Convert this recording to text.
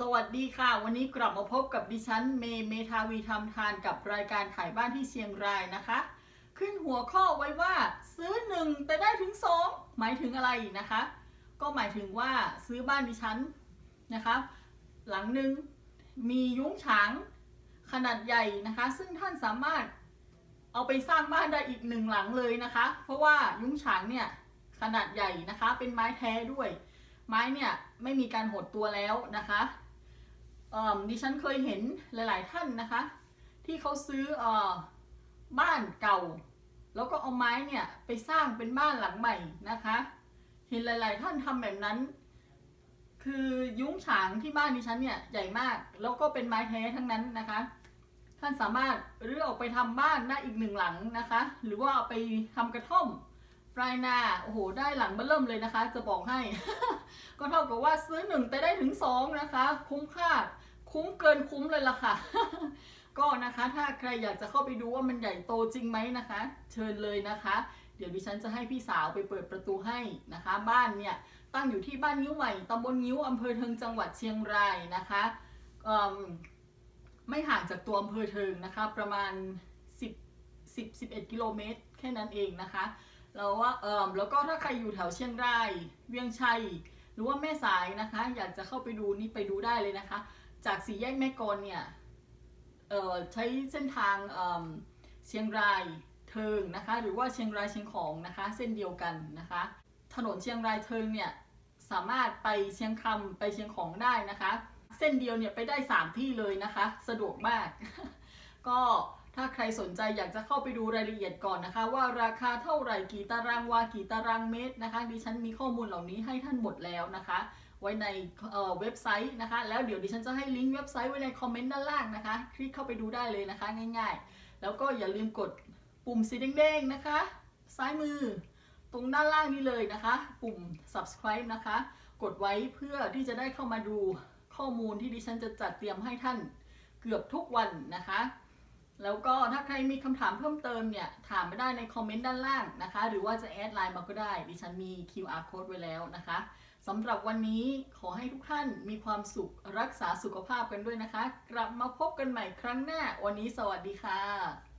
สวัสดีค่ะ วันนี้กลับมาพบกับดิฉันเมย์เมทาวีทำทานกับรายการขายบ้านที่เชียงรายนะคะ ขึ้นหัวข้อไว้ว่าซื้อหนึ่งแต่ได้ถึงสองหมายถึงอะไรนะคะ ก็หมายถึงว่าซื้อบ้านดิฉันนะคะ หลังหนึ่งมียุ้งฉางขนาดใหญ่นะคะ ซึ่งท่านสามารถเอาไปสร้างบ้านได้อีกหนึ่งหลังเลยนะคะ เพราะว่ายุ้งฉางเนี่ยขนาดใหญ่นะคะ เป็นไม้แท้ด้วย ไม้เนี่ยไม่มีการหดตัวแล้วนะคะ ดิฉันเคยเห็นหลาย ๆ ท่านนะคะ ที่เขาซื้ออบ้านเก่า แล้วก็เอาไม้เนี่ยไปสร้างเป็นบ้านหลังใหม่นะคะ เห็นหลาย ๆ ท่านทำแบบนั้น คือยุ้งฉางที่บ้านดิฉันเนี่ยใหญ่มากแล้วก็เป็นไม้แท้ทั้งนั้นนะคะ ท่านสามารถรื้อออกไปทำบ้านได้อีกหนึ่งหลังนะคะ หรือว่าเอาไปทำกระท่อม ปลายนาโอ้โห ได้หลังเบ้อเริ่มเลยนะคะ จะบอกให้ ก็เท่ากับว่าซื้อหนึ่งแต่ได้ถึงสองนะคะ คุ้มค่า คุ้มเกินคุ้มเลยล่ะค่ะ ก็นะคะถ้าใครอยากจะเข้าไปดูว่ามันใหญ่โตจริงไหมนะคะ เชิญเลยนะคะ เดี๋ยวดิฉันจะให้พี่สาวไปเปิดประตูให้นะคะ บ้านเนี่ยตั้งอยู่ที่บ้านนิ้วใหม่ตำบลนิ้วอำเภอเทิงจังหวัดเชียงรายนะคะไม่ห่างจากตัวอำเภอเทิงนะคะ ประมาณ 10 10 11 กิโลเมตร แค่นั้นเองนะคะ แล้วว่าเออแล้วก็ถ้าใครอยู่แถวเชียงรายเวียงชัย หรือว่าแม่สายนะคะ อยากจะเข้าไปดูนี่ไปดูได้เลยนะคะ จากสี่แยกแม่กลเนี่ยเอ่อใช้เส้นทางเอิ่มเชียงรายเทิงนะคะ หรือว่าเชียงรายเชียงของนะคะ เส้นเดียวกันนะคะ ถนนเชียงรายเทิงเนี่ยสามารถไปเชียงคำไปเชียงของได้นะคะ เส้นเดียวเนี่ยไปได้สามที่เลยนะคะ สะดวกมาก ก็ ถ้าใครสนใจอยากจะเข้าไปดูรายละเอียดก่อนนะคะ ว่าราคาเท่าไหร่กี่ตารางวากี่ตารางเมตรนะคะ ดิฉันมีข้อมูลเหล่านี้ให้ท่านหมดแล้วนะคะ ไว้ในเอ่อเว็บไซต์นะคะ แล้วเดี๋ยวดิฉันจะให้ลิงก์เว็บไซต์ไว้ในคอมเมนต์ด้านล่างนะคะ คลิกเข้าไปดูได้เลยนะคะ ง่ายๆ แล้วก็อย่าลืมกดปุ่มสีแดงๆนะคะ ซ้ายมือ ตรงด้านล่างนี้เลยนะคะ ปุ่ม subscribe นะคะ กดไว้เพื่อที่จะได้เข้ามาดูข้อมูลที่ดิฉันจะจัดเตรียมให้ท่านเกือบทุกวันนะคะ แล้วก็ถ้าใครมีคำถามเพิ่มเติมเนี่ย ถามไม่ได้ในคอมเมนต์ด้านล่างนะคะ หรือว่าจะแอดไลน์มาก็ได้ ดิฉันมี QR code ไว้แล้วนะคะสำหรับวันนี้ขอให้ทุกท่านมีความสุขรักษาสุขภาพกันด้วยนะคะ กลับมาพบกันใหม่ครั้งหน้า วันนี้สวัสดีค่ะ